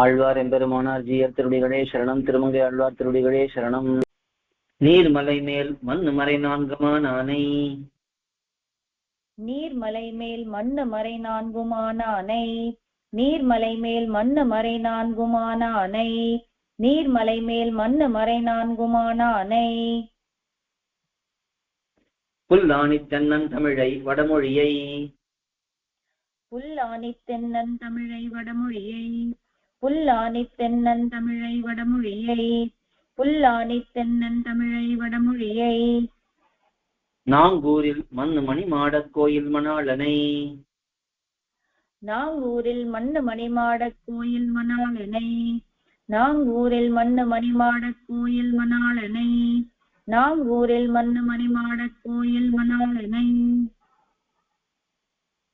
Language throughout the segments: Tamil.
ஆழ்வார் எம்பெருமானார் ஜீயர் திருடிகளே சரணம். திருமங்கை ஆழ்வார் திருடிகளே சரணம். நீர்மலை மேல் மண்ணு மறை நான்குமான் ஆனை நீர்மலை மேல் மண்ணு மறை நான்குமான அணை நீர்மலை மேல் மண்ணு மறை நான்குமான அணை நீர்மலை மேல் மண்ணு மறை நான்குமான அணை புல்லாணி தென்னன் தமிழை வடமொழியை. புல்லாணி தென்னன் தமிழை வடமொழியை. புல்லாணி தென்னன் தமிழை வடமொழியை புல்லாணி தென்னன் தமிழை வடமொழியை. நாங்கூரில் மண்ணு மணி மாடக் கோயில் மணாளனை. நாங்கூரில் மண்ணு மணிமாடக் கோயில் மணாளனை. நாங்கூரில் மண்ணு மணிமாடக் கோயில் மணாளனை. நாங்கூரில் மண்ணு மணிமாடக் கோயில் மணாளனை.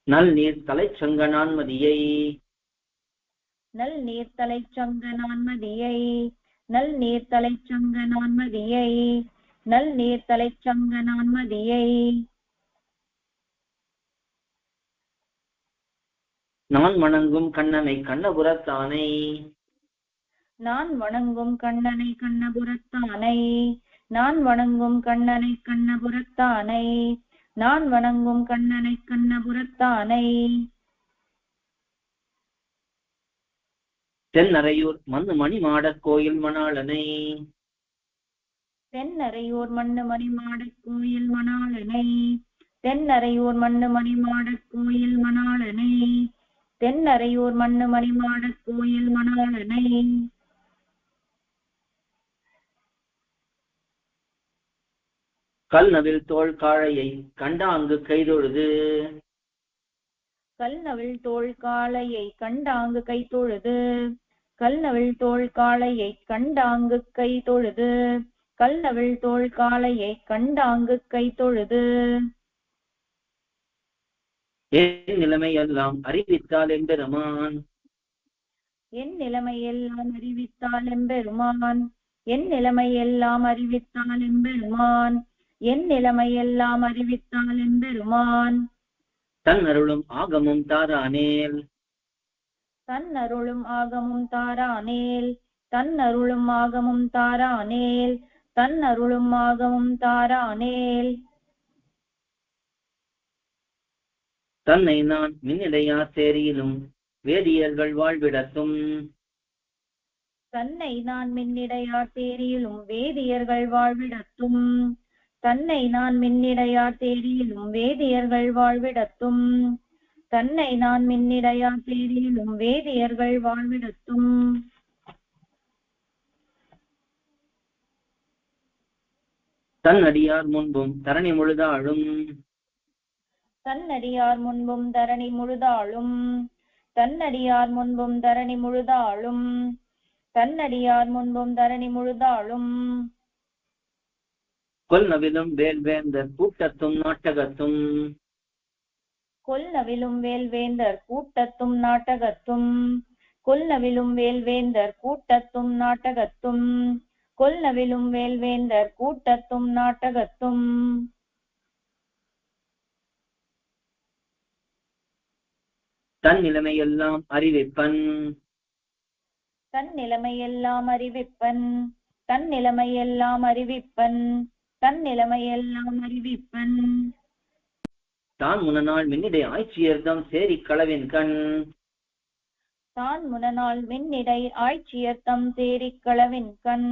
நல் நீர் தலைச்சங்க நான்மதியை நல் நீர்த்தலை சங்க நான்மதியை நல் நீர்த்தலை சங்க நான்மதியை நல் நீர்த்தலை சங்க நான்மதியை நான் வணங்கும் கண்ணனை கண்ணபுரத்தானை. நான் வணங்கும் கண்ணனை கண்ணபுரத்தானை நான் வணங்கும் கண்ணனை கண்ணபுரத்தானை நான் வணங்கும் கண்ணனை கண்ணபுரத்தானை. தென்னரையூர் மண்ணு மணி மாடக் கோயில் மணாளனை. தென்னரையூர் மண்ணு மணிமாடக் கோயில் மணாளனை. தென்னரையூர் மண்ணு மணிமாடக் கோயில் மணாளனை. தென்னரையூர் மண்ணு மணிமாடக் கோயில் மணாளனை. கல்நவில் தோள் காழையை கண்டாங்கு கைதொழுது கல்நவில் தோள் காளையை கண்டாங்கு கை தொழுது. கல்நவில் தோள் காளையை கண்டாங்கு கை தொழுது. கல்நவில் தோள் காளையை கண்டாங்கு கை தொழுது. என் நிலைமை எல்லாம் அறிவித்தால் எம்பெருமான். என் நிலைமையெல்லாம் அறிவித்தால் எம்பெருமான். என் நிலைமையெல்லாம் அறிவித்தால் எம்பெருமான். என் நிலைமையெல்லாம் அறிவித்தால் எம்பெருமான். தன் அருளும் ஆகமும் தாரானேல். தன் அருளும் ஆகமும் தாரானேல். தன் அருளும் ஆகமும் தாரானேல். தன் அருளும் ஆகமும் தாரானேல். தன்னை நான் மின்னிடையா சேரியிலும் வேதியர்கள் வாழ்விடத்தும். தன்னை நான் மின்னிடையார் தேரியிலும் வேதியர்கள் வாழ்விடத்தும். தன்னை நான் மின்னிடையார் தேரியிலும் வேதியர்கள் வாழ்விடத்தும். தன்னை நான் மின்னிடையார் தேரியிலும் வேதியர்கள் வாழ்விடத்தும். தன் அடியார் முன்பும் தரணி முழுதாழும் தன்னடியார் முன்பும் தரணி முழுதாளும். தன்னடியார் முன்பும் தரணி முழுதாளும். தன்னடியார் முன்பும் தரணி முழுதாளும். கொல்நவிலும் வேல்வேந்தர் கூட்டத்தும் நாட்டகத்தும். கொல்நவிலும் வேல்வேந்தர் கூட்டத்தும் நாட்டகத்தும். கொல்நவிலும் வேல்வேந்தர் கூட்டத்தும் நாட்டகத்தும். கொல்நவிலும் வேல்வேந்தர் கூட்டத்தும் நாட்டகத்தும். தன் நிலைமையெல்லாம் அறிவிப்பன். தன் நிலைமையெல்லாம் அறிவிப்பன். தன் நிலைமையெல்லாம் அறிவிப்பன். தன் நிலைமையெல்லாம் அறிவிப்பன். தான் முன்னநாள் மின்னிடை ஆய்ச்சியர்தம் சேரி களவின் கண். தான் முனநாள் மின்னிடை ஆய்ச்சியர்த்தம் தேரிக் களவின் கண்.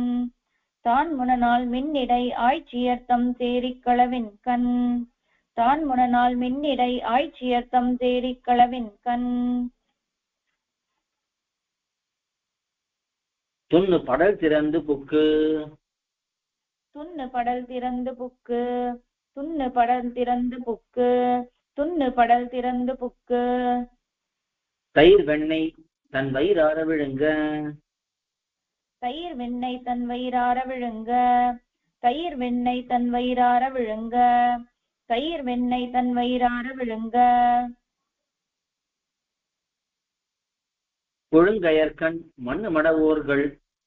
தான் முனநாள் மின்னிடை ஆய்ச்சியர்த்தம் தேரிக் களவின் கண். தான் முனநாள் மின்னிடை ஆய்ச்சியர்த்தம் தேரிக் களவின் கண். துண்ணு படல் திறந்து புக்கு. துண்ணு படல் திறந்து புக்கு துண்ணு படல் திறந்து புக்கு துண்ணு படல் திறந்து புக்கு. தயிர் வெண்ணெய் தன் வயிறார விழுங்க. தயிர் வெண்ணெய் தன் வயிறார விழுங்க. தயிர் வெண்ணெய் தன் வயிறார விழுங்க. தயிர் வெண்ணெய் தன் வயிறார விழுங்க. கொழுங்கயற்கண் மண்ணு மடவோர்கள்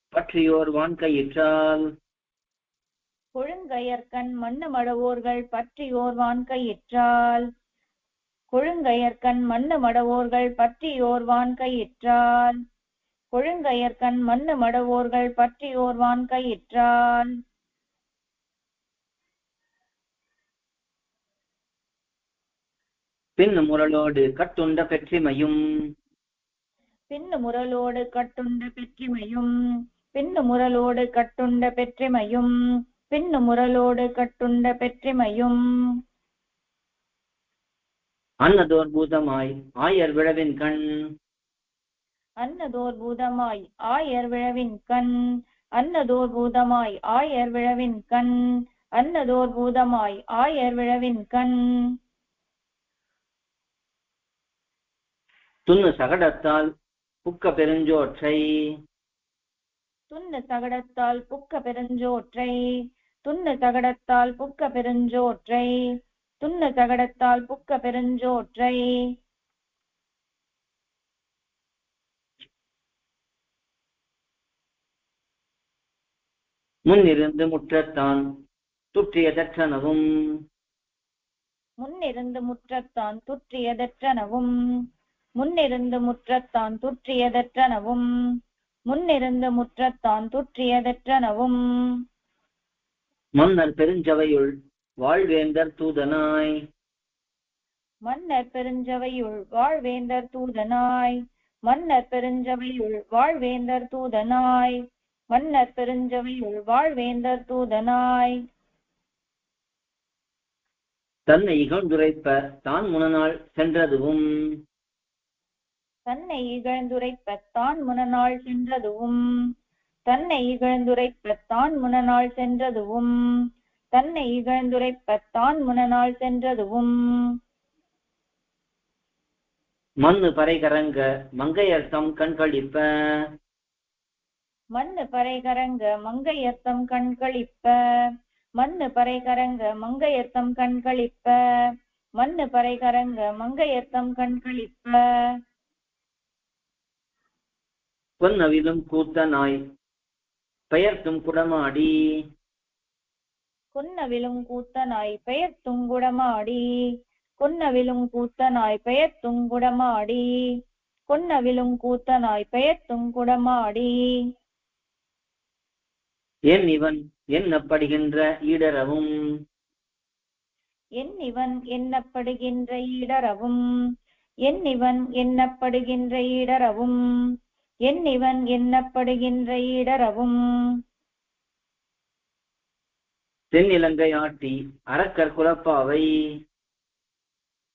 பற்றியோர் வான்கையிற்றால். கொழுங்கயற்கண் மண்ணு மடவோர்கள் பற்றியோர் வான்கையிற்றால் கொழுங்கயற்கண் மண்ணு மடவோர்கள் பற்றியோர் வான்கையிற்றால் கொழுங்கயற்கண் மண்ணு மடவோர்கள் பற்றியோர்வான் கயிற்றால். பின் முரளோடு கட்டுண்ட பெற்றிமையும். பின்னு முரலோடு கட்டுண்ட பெற்றிமையும். பின்னு முரலோடு கட்டுண்ட பெற்றிமையும். பின்னு முரலோடு கட்டுண்ட பெற்றிமையும். அன்னதோர் பூதமாய் ஆயர் விழவின் கண். அன்னதோர் பூதமாய் ஆயர் விழவின் கண். அன்னதோர் பூதமாய் ஆயர் விழவின் கண். அன்னதோர் பூதமாய் ஆயர் விழவின் கண். துண்ணு சகடத்தால் புக்க பெருஞ்சோற்றை. துண்ணு சகடத்தால் புக்க பெருஞ்சோற்றை. துண்ணு சகடத்தால் புக்க பெருஞ்சோற்றை துண்ணு சகடத்தால் புக்க பெருஞ்சோற்றை. முன்னிருந்து முற்றத்தான் துற்றிய தற்றனவும் முன்னிருந்து முற்றத்தான் துற்றியதற்றனவும். முன்னிருந்து முற்றத்தான் துற்றியதற்றனவும். முன்னிருந்து முற்றத்தான் துற்றியதற்றனவும். மன்னர் பெருஞ்சவையுள் வாழ்வேந்தர் தூதனாய். மன்னர் பெருஞ்சவையுள் வாழ்வேந்தர் தூதனாய். மன்னர் பெருஞ்சவையுள் வாழ்வேந்தர் தூதனாய். மன்னர் பெருஞ்சவையுள் வாழ்வேந்தர் தூதனாய். தன்னை இகழ்ந்துரைப்ப தான் முனநாள் சென்றதுவும். தன்னை இகழ்ந்துரைப்பத் தான் முனநாள் சென்றதுவும். தன்னை இகழ்ந்துரைப்பத் தான் முனநாள் சென்றதுவும். தன்னை இகழ்ந்துரைப்பத் தான் முனநாள் சென்றதுவும். மண்ணு பறைகரங்க மங்கையர் தம் கண்களிப்ப மண்ணு பறைகரங்க மங்கையர்த்தம் கண்களிப்ப மண்ணு பறைகரங்க மங்கையர்த்தம் கண்களிப்ப மண்ணு பறைகரங்க மங்கையர்த்தம் கண்களிப்ப பொன்னவிலும் கூத்தனாய் பெயர்த்தும் குடமாடி கொன்னவிலும் கூத்தனாய் பெயர் துங்குடமாடி கொன்னவிலும் கூத்தனாய் பெயர் துங்குடமாடி கொன்னவிலும் கூத்தனாய் பெயர் துங்குடமாடி என் இவன் என்னப்படுகின்ற ஈடரவும். என் இவன் எண்ணப்படுகின்ற ஈடரவும். என் இவன் எண்ணப்படுகின்ற ஈடரவும். என் இவன் எண்ணப்படுகின்ற ஈடரவும் தென்னிலங்கை ஆட்டி அரக்கர் குலப்பாவை.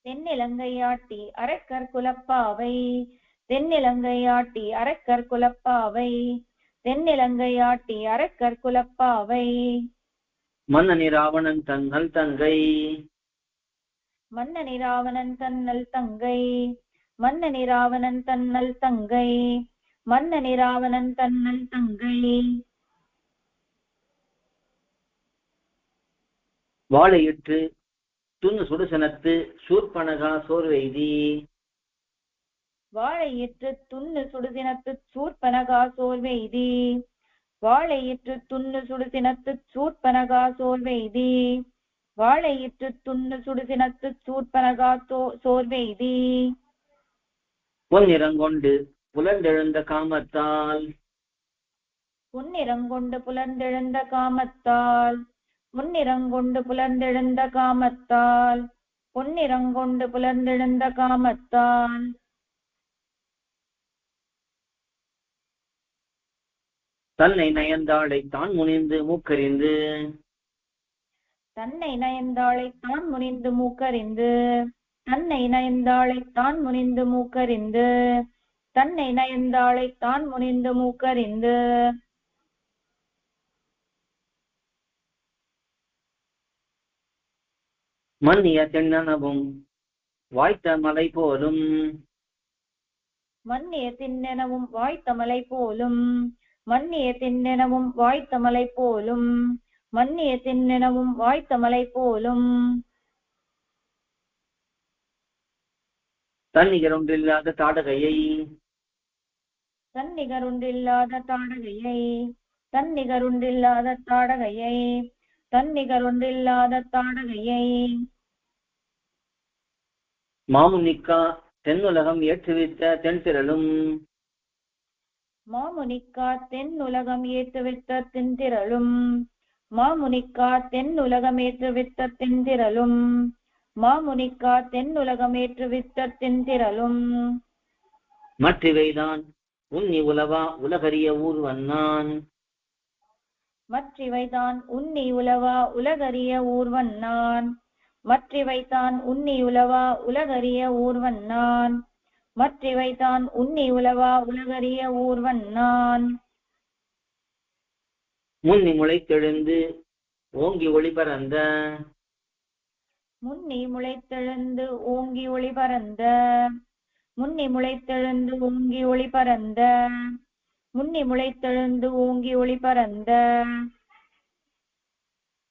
தென்னிலங்கையாட்டி அரக்கர் குலப்பாவை. தென்னிலங்கையாட்டி அரக்கர் குலப்பாவை. தென்னிலங்கையாட்டி அரக்கர் குலப்பாவை. மன்னனி ராவணன் தன் நல் தங்கை. மன்னனி ராவணன் தன்னல் தங்கை. மன்னனி ராவணன் தன்னல் தங்கை. மன்னனி ராவணன் தன்னல் தங்கை வாழையிற்று துண்ணு சுடுசனத்து சூர்பனகா சோர்வெய்தி. வாழையிற்று துண்ணு சுடுதினத்து சூர்பனகா சோர்வெய்தி. வாழையிற்று துண்ணு சுடுதினத்து சூர்பனகா சோர்வெய்தி. வாழையிற்று துண்ணு சுடுதினத்து சூர்பனகா சோர்வெய்தி. பொன்னிறங்கொண்டு புலந்தெழுந்த காமத்தால். முன்னிறங்கொண்டு புலர்ந்தெழுந்த காமத்தால். முன்னிறங்கொண்டு புலர்ந்தெழுந்த காமத்தால். பொன்னிறங்கொண்டு புலர்ந்தெழுந்த காமத்தால். தன்னை நயந்தாளை தான் முனிந்து மூக்கறிந்து. தன்னை நயந்தாளை தான் முனிந்து மூக்கறிந்து. தன்னை நயந்தாளை தான் முனிந்து மூக்கறிந்து. தன்னை நயந்தாளை தான் முனிந்து மூக்கறிந்து. மன்னிய தென்னனவும் வாய்த்த மலை போலும். மன்னிய திண்ணெனவும் வாய்த்தமலை போலும். மன்னிய திண்ணெனவும் வாய்த்தமலை போலும். மன்னிய திண்ணெனவும் வாய்த்தமலை போலும். தன்னிகரொன்றில்லாத தாடகையை தன்னிகருண்டில்லாத தாடகையை தன்னிகருண்டில்லாத தாடகையை தன்னிகருண்டில்லாத தாடகையை. மாமுனிக்கா தென்னுலகம் ஏற்றுவித்த தென்திரளும். மாமுனிக்கா தென்னுலகம் ஏற்றுவித்த தின்திரளும். மாமுனிக்கா தென்னுலகம் ஏற்றுவித்த தின்திரளும். மாமுனிக்கா தென்னுலகம் ஏற்றுவித்த தின்திரளும். மற்றிவைதான் உன்னி உலவா உலகறிய ஊர்வன்னான் மற்றிவைதான் உன்னி உலவா உலகறிய ஊர்வன் நான் மற்றிவைதான் உன்னி உலவா உலகறிய ஊர்வன் நான் மற்றிவைதான் உன்னி உலவா உலகறிய ஊர்வன் நான் முன்னி முளைத்தெழுந்து ஓங்கி ஒளி பரந்த. முன்னி முளைத்தெழுந்து ஓங்கி ஒளி பரந்த. முன்னி முளைத்தெழுந்து ஓங்கி ஒளி பரந்த. முன்னி முளைத்தெழுந்து ஓங்கி ஒளி பரந்த.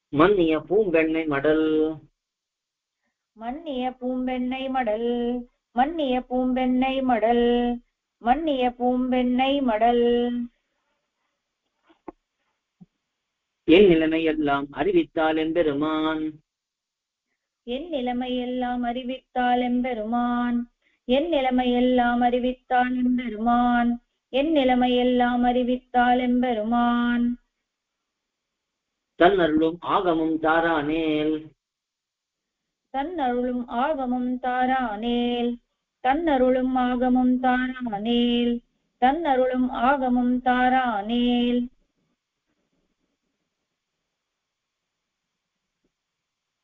மன்னிய பூம்பெண்ணை மடல். மன்னிய பூம்பெண்ணை மடல். மன்னிய பூம்பெண்ணை மடல். மன்னிய பூம்பெண்ணை மடல். என் நிலைமை எல்லாம் அறிவித்தால் எம்பெருமான். என் நிலைமையெல்லாம் அறிவித்தால் எம்பெருமான். என் நிலைமையெல்லாம் அறிவித்தால் எம்பெருமான். என் நிலைமையெல்லாம் அறிவித்தால் எம்பெருமான். தன்னருளும் ஆகமும் தாரானேல். தன்னருளும் ஆகமும் தாரானேல். தன்னருளும் ஆகமும் தாரானேல். தன்னருளும் ஆகமும் தாரானேல்.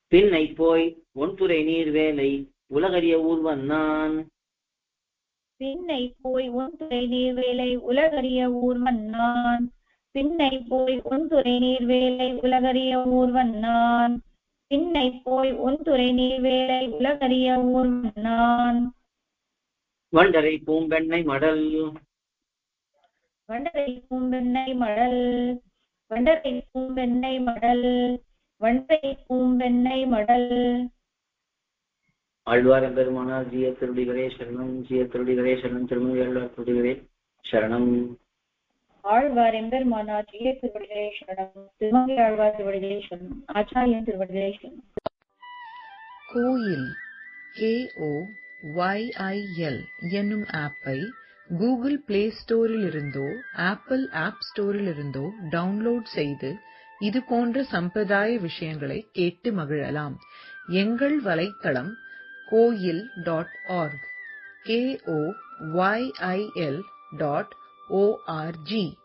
பின்னை போய் ஒன்துறை நீர் வேலை. உலகறிய ஊர்வன் நான். பின்னை போய் ஒன்துறை நீர்வேலை உலகறிய ஊர்வன் நான். பின்னை போய் ஒன்துறை நீர்வேலை உலகறிய ஊர்வன் நான். பின்னை போய் ஒன்துறை நீர்வேலை உலகறிய ஊர்வன் நான். வண்டரை பூம்பெண்ணை மடல். வண்டரை பூம்பெண்ணை மடல். வண்டரை பூம்பெண்ணை மடல். வண்டரை பூம்பெண்ணை மடல். ஆழ்வாரம் பெருமானார் ஜிய திருடிகளே சரணம் ஜிய திருடிகளே சரணம் திருமணி ஆழ்வார் திருடிகளே சரணம். ஆழ்வார் எம்பெருமானார் ஜிய திருவடிகளே சரணம் திருமங்கை ஆழ்வார் திருவடிகளே சரணம் ஆச்சாரியன் திருவடிகளே சரணம். கோயில் கேஓ ஒய்ஐஎல் என்னும் ஆப்பை கூகுள் பிளே ஸ்டோரிலிருந்தோ ஆப்பிள் ஆப் ஸ்டோரிலிருந்தோ டவுன்லோட் செய்து இது போன்ற சம்பிரதாய விஷயங்களை கேட்டு மகிழலாம். எங்கள் வலைத்தளம் coil.org, K-O-Y-I-L dot O-R-G.